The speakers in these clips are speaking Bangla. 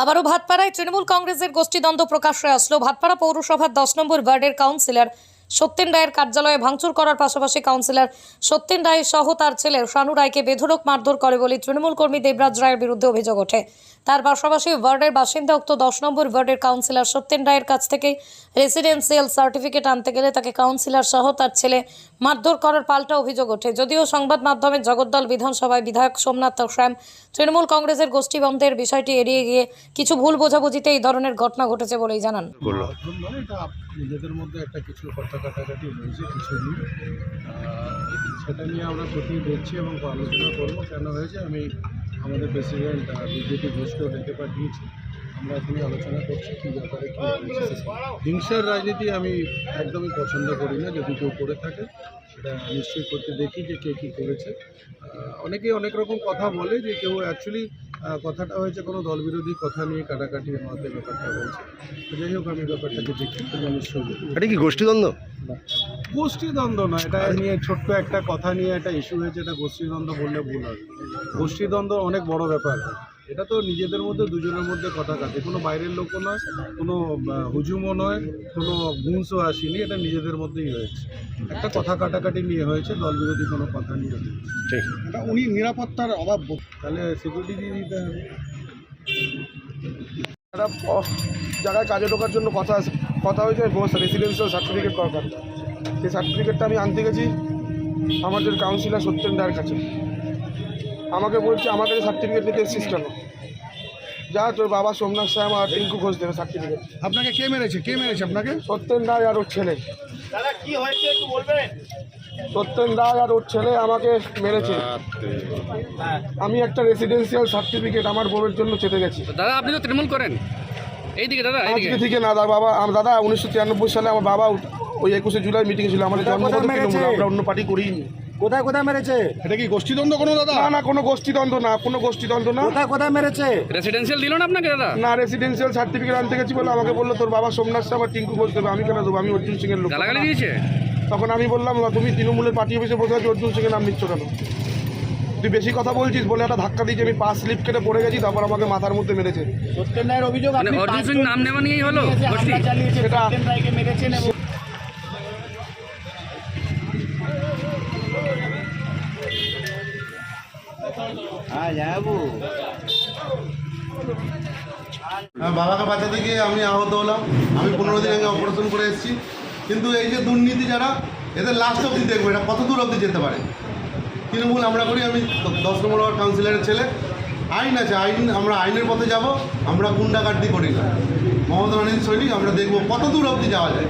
আবারও ভাতপাড়ায় তৃণমূল কংগ্রেসের গোষ্ঠীদ্বন্দ্ব প্রকাশ হয়ে আসলো। ভাতপাড়া পৌরসভার দশ নম্বর ওয়ার্ডের কাউন্সিলর সত্যেন রায়ের কার্যালয়ে ভাঙচুর করার পাশাপাশি কাউন্সিলর সত্যেন রায় সহ তার ছেলে শানু রায়কে বেধড়ক মারধর করে বলে তৃণমূল কর্মী দেবরাজ রায়ের বিরুদ্ধে অভিযোগ ওঠে। তার পাশাপাশি ওয়ার্ডের বাসিন্দা উক্ত দশ নম্বর ওয়ার্ডের কাউন্সিলর সত্যেন রায়ের কাছ থেকে রেসিডেন্সিয়াল সার্টিফিকেট আনতে গেলে তাকে কাউন্সিলর সহ তার ছেলে মারধর করার পাল্টা অভিযোগ ওঠে। যদিও সংবাদ মাধ্যমে জগদ্দল বিধানসভায় বিধায়ক সোমনাথ শ্যাম তৃণমূল কংগ্রেসের গোষ্ঠীবন্ধের বিষয়টি এড়িয়ে গিয়ে কিছু ভুল বোঝাবুঝিতে এই ধরনের ঘটনা ঘটেছে বলেই জানান। কথা কাটাকাটি হয়েছে কিছু দিন সেটা নিয়ে আমরা খতিয়ে দেখছি এবং আলোচনা করব কেন হয়েছে। আমি আমাদের প্রেসিডেন্ট বিজেপি ঘোষকেও ডেকে পাঠিয়েছি। আমরা এখনই আলোচনা করছি কী ব্যাপারে কী। হিংসার রাজনীতি আমি একদমই পছন্দ করি না, যদি কেউ করে থাকে, সেটা নিশ্চয়ই করতে দেখি যে কে কী করেছে। অনেকেই অনেক রকম কথা বলে যে কেউ অ্যাকচুয়ালি কথাটা হয়েছে কোনো দলবিরোধী কথা নিয়ে কাটাকাটি আমাদের ব্যাপারটা হয়েছে। যাই হোক আমি ব্যাপারটাকে দেখি। এটা কি গোষ্ঠীদ্বন্দ্ব? গোষ্ঠীদ্বন্দ্ব না এটা নিয়ে ছোট্ট একটা কথা নিয়ে একটা ইস্যু হয়েছে এটা গোষ্ঠীদ্বন্দ্ব বললে ভুল হবে। গোষ্ঠীদ্বন্দ্ব অনেক বড় ব্যাপার। এটা তো নিজেদের মধ্যে দুজনের মধ্যে কথা কাটে কোনো বাইরের লোকও নয় কোনো হুজুমও নয় কোনো গুণসও আসেনি এটা নিজেদের মধ্যেই হয়েছে। একটা কথা কাটাকাটি নিয়ে হয়েছে দল বিরোধী কোনো কথা নিয়ে হয়েছে ঠিক। এটা উনি নিরাপত্তার অভাব তাহলে সিকিউরিটি দিয়ে দিতে হবে। একটা জায়গায় কাজে ঢোকার জন্য কথা কথা হয়েছে রেসিডেন্সিয়াল সার্টিফিকেট দরকার সেই সার্টিফিকেটটা আমি আনতে গেছি আমাদের কাউন্সিলর সত্যেন রায়ের কাছে। আমাকে বলছে আমার কাছে সার্টিফিকেট নিতে এসেছিস কেন? যা তোর বাবা সোমনাথ শ্যাম আর টিঙ্কু ঘোষ দেবে সার্টিফিকেট আপনাকে কে মেরেছে? কে মেরেছে আপনাকে? সত্যেন রায় আর ওর ছেলে। সত্যেন রায় আর ওর ছেলে আমাকে মেরেছে। আমি একটা রেসিডেন্সিয়াল সার্টিফিকেট আমার বউয়ের জন্য চেতে গেছি। দাদা আপনি তো তৃণমূল করেন। এইদিকে দাদা এইদিকে। আজকে থেকে না দাদা বাবা আমার দাদা উনিশশো তিরানব্বই সালে আমার বাবা ওই একুশে জুলাই মিটিং ছিল আমাদের তৃণমূল, আমরা অন্য পার্টি করিনি। কোথায় কোথায় মেরেছে? এটা কি গোষ্ঠীদ্বন্দ্ব কোনো দাদা? না না কোনো গোষ্ঠীদ্বন্দ্ব না কোনো গোষ্ঠীদ্বন্দ্ব না। কোথায় কোথায় মেরেছে? রেসিডেন্সিয়াল দিল না আপনাকে দাদা? না রেসিডেন্সিয়াল সার্টিফিকেট আনতে গেছি বলে আমাকে বলল তোর বাবা সোমনাথ সাহা বা টিঙ্কু ঘোষ দেবে আমি কেন দেবো? আমি অর্জুন সিং এর লোক। গালাগালি দিয়েছে? তখন আমি বললাম তুমি তৃণমূলের পার্টি অফিসে বসে আছি অর্জুন সিং এর নাম নিচ্ছ কেন? তুই বেশি কথা বলছিস বলে একটা ধাক্কা দিয়েছি আমি পাঁচ স্লিপ কেটে পড়ে গেছি তারপর আমাকে মাথার মধ্যে মেরেছে। সত্যেন রায়ের অভিযোগ অর্জুন সিং নাম নেওয়া নিয়েই হলো সেটা- আমার বাবাকে বাঁচাতে গিয়ে আমি আহত হলাম। আমি পনেরো দিন আগে অপারেশন করে এসেছি। কিন্তু এই যে দুর্নীতি যারা, এদের লাস্ট অবধি দেখব, এটা কত দূর অবধি যেতে পারে? তৃণমূল আমরা করি, আমি দশ নম্বর ওয়ার্ড কাউন্সিলরের ছেলে। আইন আছে, আইন, আমরা আইনের পথে যাব, আমরা গুন্ডাগার্দি করি না। মমতা ব্যানার্জি সৈনিক আমরা দেখব কত দূর অবধি যাওয়া যায়।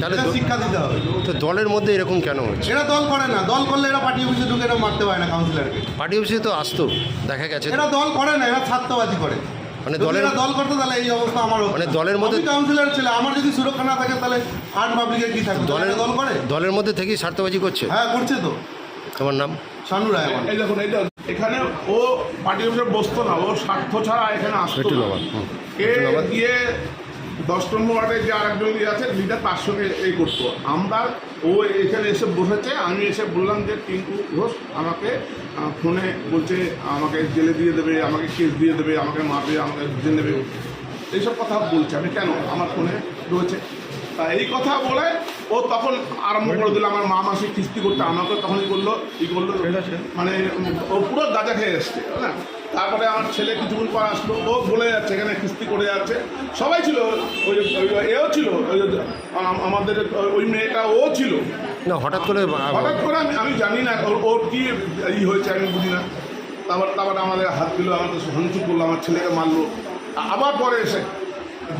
তাহলে তো- শিক্ষা দিতে হবে। তো দলের মধ্যে এরকম কেন হচ্ছে? এরা দল করে না। দল করলে এরা পার্টি অফিসে ঢুকে এরা মারতে পারে না কাউন্সিলরকে পার্টি অফিসে তো আসতো দেখা গেছে। এরা দল করে না এরা ছাত্রবাজি করে। মানে দলের- দল করতো তাহলে এই অবস্থা আমার মানে দলের মধ্যে- কাউন্সিলর ছেলে আমার যদি সুরক্ষা না থাকে তাহলে আর্ট পাবলিকের কি থাকবে? দলের দল করে। দলের মধ্যে থেকেই স্বার্থবাজি করছে? হ্যাঁ করছে তো। তোমার নাম? শানু রায় আমার। এই দেখুন এইটা এখানে ও পার্টি অফিসে বসতো না ও স্বার্থ ছাড়া এখানে আসতো না। একটু গিয়ে দশ নম্বর ওয়ার্ডে যে আরেকজন আছে লিডার তার সঙ্গে এই করতো। আমরা ও এখানে এসে বসেছে আমি এসে বললাম যে টিঙ্কু ঘোষ আমাকে ফোনে বলছে আমাকে জেলে দিয়ে দেবে আমাকে কেস দিয়ে দেবে আমাকে মারবে আমাকে বুঝে নেবে এইসব কথা বলছে। আমি কেন? আমার ফোনে রয়েছে। এই কথা বলে ও তখন আরম্ভ করে দিল আমার মা মাসি কিস্তি করতে আমাকে তখনই বলল ই করল। মানে ও পুরো গাঁজা খেয়ে এসছে না? তারপরে আমার ছেলে কিছুক্ষণ পর আসলো ও বলে যাচ্ছে এখানে কিস্তি করে যাচ্ছে। সবাই ছিল ওই এও ছিল ওই আমাদের ওই মেয়েটা ও ছিল। না হঠাৎ করে হঠাৎ করে আমি আমি জানি না ওর ওর কি ই হয়েছে আমি বুঝি না। তারপর তারপর আমাদের হাত দিল আমাদের ভাঙচুর করল আমার ছেলেকে মারলো। আবার পরে এসে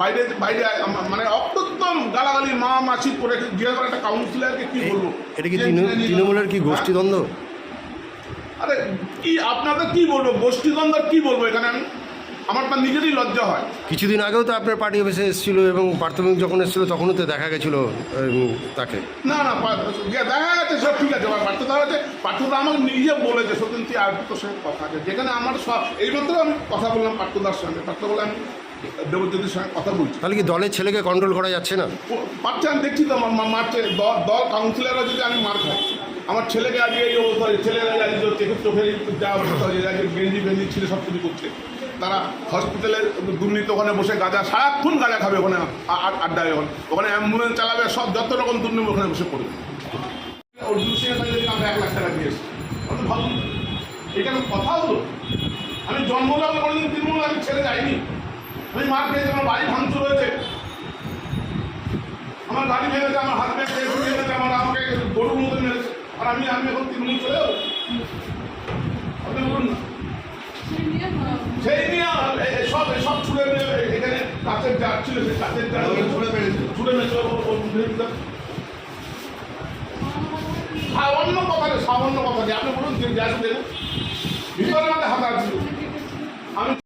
বাইরে বাইরে মানে অত্যন্ত গালাগালি মা করে জিজ্ঞাসা করে একটা কাউন্সিলরকে কি বলব? এটা কি তৃণমূলের কি গোষ্ঠীদ্বন্দ্ব? আরে কি আপনাদের কি বলব? গোষ্ঠীদ্বন্দ্ব কি বলব এখানে আমি? আমার তো নিজেরই লজ্জা হয়। কিছুদিন আগেও তো আপনার পার্টি অফিসে এসেছিল এবং প্রাথমিক যখন এসেছিল তখনও তো দেখা গেছিল তাকে। না না দেখা যাচ্ছে সব ঠিক আছে। পার্থদা হচ্ছে পার্থদা আমাকে নিজে বলেছে সত্যি আর তোর সঙ্গে কথা আছে। যেখানে আমার সব এইমাত্র আমি কথা বললাম পার্থদার সঙ্গে। পার্থ বলে আমি দেবজ্যোতির সঙ্গে কথা বলছি তাহলে কি দলের ছেলেকে কন্ট্রোল করা যাচ্ছে না? পাচ্ছে আমি দেখছি তো আমার মারছে দল কাউন্সিলররা যদি আমি মার খাই আমার ছেলেকে আজকে এই অবস্থা ছেলেরা আজকে চোখে চোখে যা অবস্থা হয়েছে আজকে গেঞ্জি ফেঞ্জি ছিল সব কিছু করছে। তারা হসপিটালের দুর্নীতি ওখানে বসে গাঁজা সারাক্ষণ গাঁজা খাবে ওখানে আড্ডায় ওখানে। ওখানে অ্যাম্বুলেন্স চালাবে সব যত রকম দুর্নীতি ওখানে বসে করবে অর্জুন সিংয়ের কাছে দেখলাম এক লাখ টাকা দিয়েছি অত ভাবুন এটা কথা হলো? আমি জন্মলগ্ন কোনোদিন তৃণমূল আমি ছেড়ে যাইনি। আমি মার খেয়েছি আমার বাড়ি ভাঙচুর হয়েছে। আমার গাড়ি ভেঙেছে আমার হাত ভেঙেছে আমার আমাকে গরুর মতো মেরেছে। আর আমি আমি এখন তৃণমূল চলে যাব। আপনি বলুন না। সেই নিয়ে সব সব ছুড়ে এখানে কাছের জার ছিল সেই কাছের জার ছুঁড়ে মেরেছে। ছুড়ে মেরেছে সামান্য কথা সামান্য কথা। আপনি বলুন যে দেখুন। ভিতরে আমাদের হাত আছে আমি